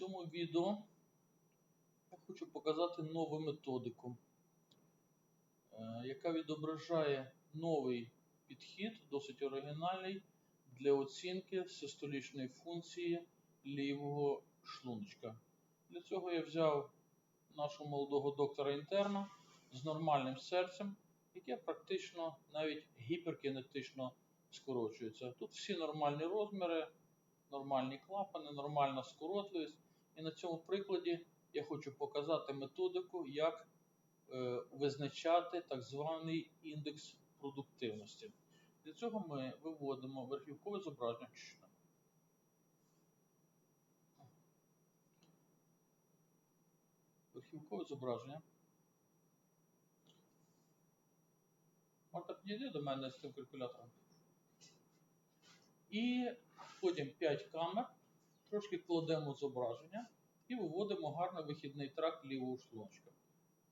цьому відео я хочу показати нову методику, е, яка відображає новий підхід, досить оригінальний, для оцінки систолічної функції лівого шлуночка. Для цього я взяв нашого молодого доктора інтерна з нормальним серцем, яке практично навіть гіперкінетично скорочується. Тут всі нормальні розміри, нормальні клапани, нормальна скоротливість. І на цьому прикладі я хочу показати методику, як е, визначати так званий індекс продуктивності. Для цього ми виводимо верхівкове зображення. Верхівкове зображення. Марта, підійди до мене з цим калькулятором. І потім 5 камер, трошки кладемо зображення і виводимо гарний вихідний тракт лівого шлуночка.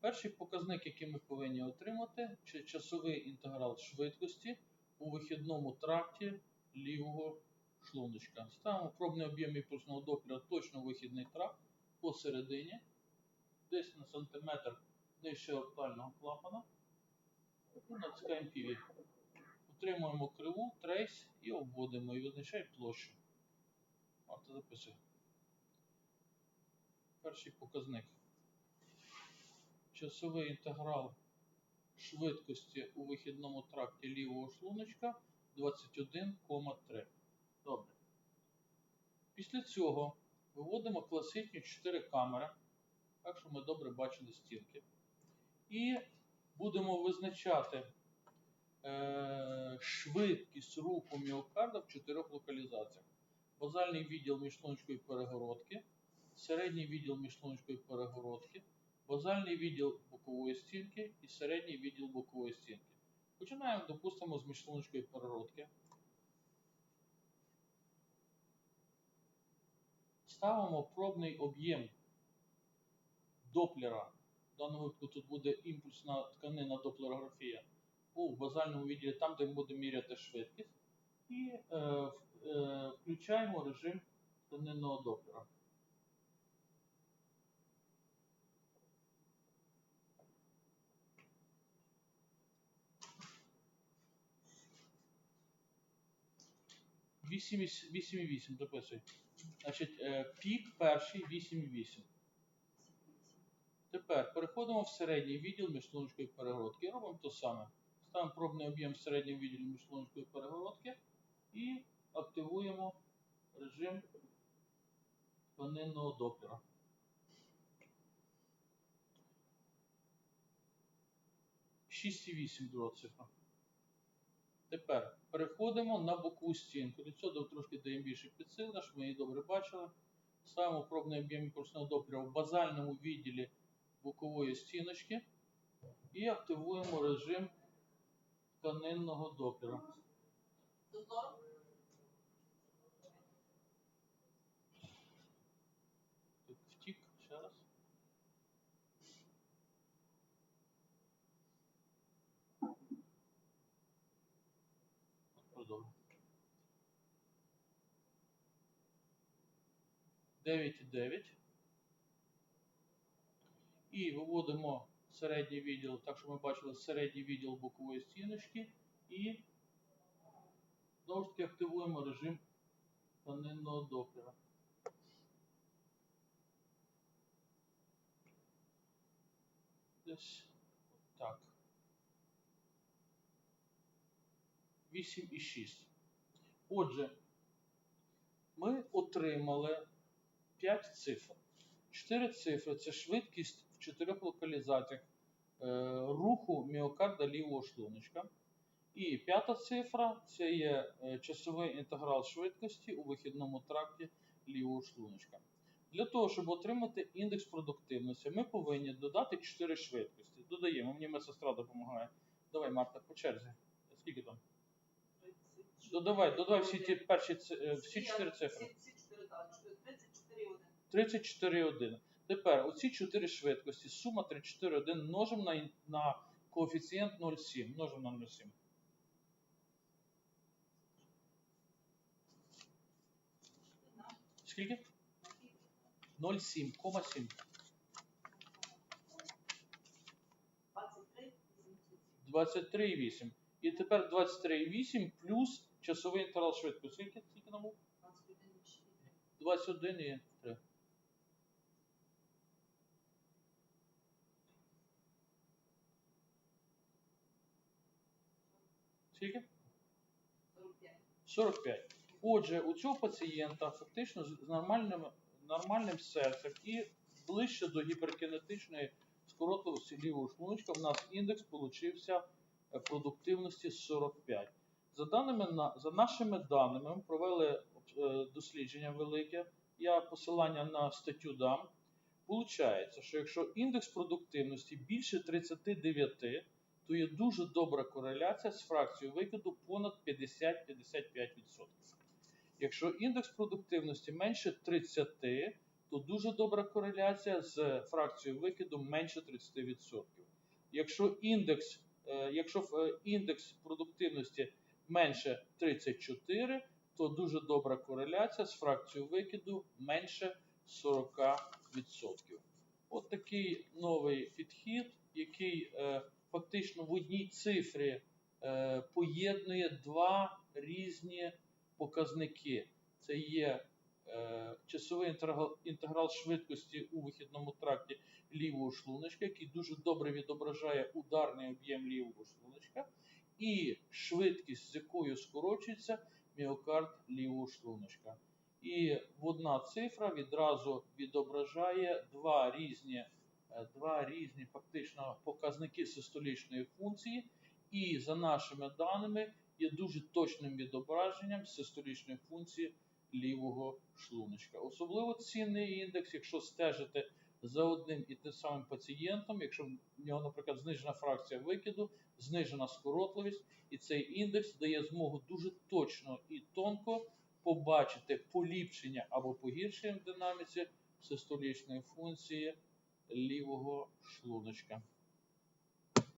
Перший показник, який ми повинні отримати, це часовий інтеграл швидкості у вихідному тракті лівого шлуночка. Ставимо пробний об'єм імпульсного доплера точно вихідний тракт посередині, десь на сантиметр нижче оптального клапана. І натискаємо піві. Утримуємо криву, трейс і обводимо і визначаємо площу. Марта записує. Перший показник. Часовий інтеграл швидкості у вихідному тракті лівого шлуночка 21,3. Добре. Після цього виводимо класичні 4 камери, так що ми добре бачили стінки. І будемо визначати е, швидкість руху міокарда в чотирьох локалізаціях. Базальний відділ міжшлуночкової перегородки, середній відділ міжшлуночкової перегородки, базальний відділ бокової стінки і середній відділ бокової стінки. Починаємо, допустимо, з міжшлуночкової перегородки. Ставимо пробний об'єм доплера. В даному випадку тут буде імпульсна тканина доплерографія у базальному відділі, там, де ми будемо міряти швидкість. І е, в- е, включаємо режим тканинного доплера. Вісім і- 8,8 дописуй. Значить, е, пік перший 8,8. Тепер переходимо в середній відділ міжшлуночкової перегородки робимо те саме. Ставимо пробний об'єм в середньому відділі міжшлуночкової перегородки і активуємо режим тканинного доплера. Шість і цифра. Тепер переходимо на бокову стінку. Для цього трошки даємо більше підсилення, щоб ми її добре бачили. Ставимо пробний об'єм імпульсного доплера в базальному відділі бокової стіночки і активуємо режим тканинного доплера. Продовжуємо. 9,9. І виводимо середній відділ, так що ми бачили середній відділ бокової стіночки. І знову ж таки активуємо режим тканинного доплера. Десь так. 8,6. Отже, ми отримали 5 цифр. 4 цифри це швидкість в чотирьох локалізаціях е, руху міокарда лівого шлуночка. І п'ята цифра це є е, часовий інтеграл швидкості у вихідному тракті лівого шлуночка. Для того, щоб отримати індекс продуктивності, ми повинні додати 4 швидкості. Додаємо, мені медсестра допомагає. Давай, Марта, по черзі. Скільки там? Додавай, додавай всі ті перші е, всі 4 цифри. Всі 4, так, 34,1. 34,1. Тепер оці 4 швидкості, сума 34,1 множимо на, ін- на коефіцієнт 0,7. Множимо на 0,7. Скільки? 0,7,7. 23, 87. 23,8. І тепер 23,8 плюс часовий інтервал швидкості. Скільки, скільки нам? був? 21, 4. 21 і 3. Скільки? 45. 45. Отже, у цього пацієнта фактично з нормальним, нормальним серцем і ближче до гіперкінетичної скоротливості лівого шлуночка в нас індекс получився продуктивності 45. За, даними, за нашими даними, ми провели е, дослідження велике. Я посилання на статтю дам. Получається, що якщо індекс продуктивності більше 39, то є дуже добра кореляція з фракцією викиду понад 50-55%. Якщо індекс продуктивності менше 30, то дуже добра кореляція з фракцією викиду менше 30%. Якщо індекс, якщо е, індекс продуктивності менше 34, то дуже добра кореляція з фракцією викиду менше 40%. От такий новий підхід, який е, фактично в одній цифрі е, поєднує два різні показники. Це є е, часовий інтеграл, інтеграл швидкості у вихідному тракті лівого шлуночка, який дуже добре відображає ударний об'єм лівого шлуночка, і швидкість, з якою скорочується міокард лівого шлуночка. І одна цифра відразу відображає два різні, е, два різні фактично показники систолічної функції, і за нашими даними є дуже точним відображенням систолічної функції лівого шлуночка. Особливо цінний індекс, якщо стежити за одним і тим самим пацієнтом, якщо в нього, наприклад, знижена фракція викиду, знижена скоротливість, і цей індекс дає змогу дуже точно і тонко побачити поліпшення або погіршення в динаміці систолічної функції лівого шлуночка.